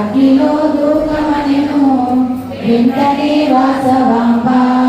అగ్నిలో దూకమనెను వెంటనే వాసవాంబా.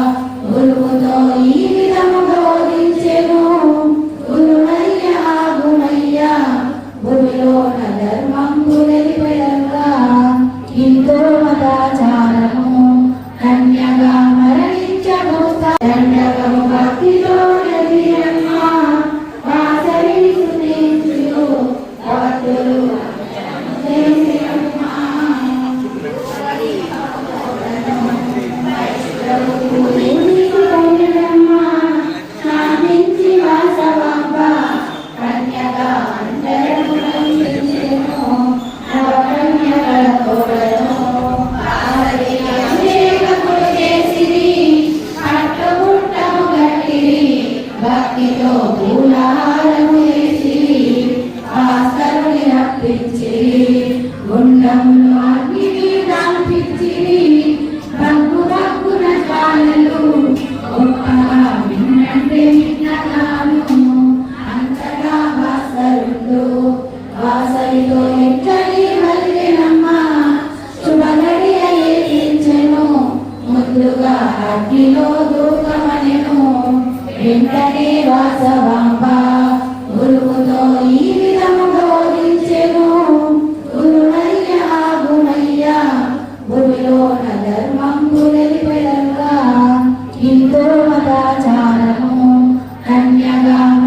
అగ్నిలో దూకమనెను వెంటనే వాసవాంబ. గురువుతో ఈ విధము బోధించెను. గురునయ్య గుణయ్య భూమిలోన ధర్మంబు నిలిపెదగా హిందూ మతాచారము కన్యగా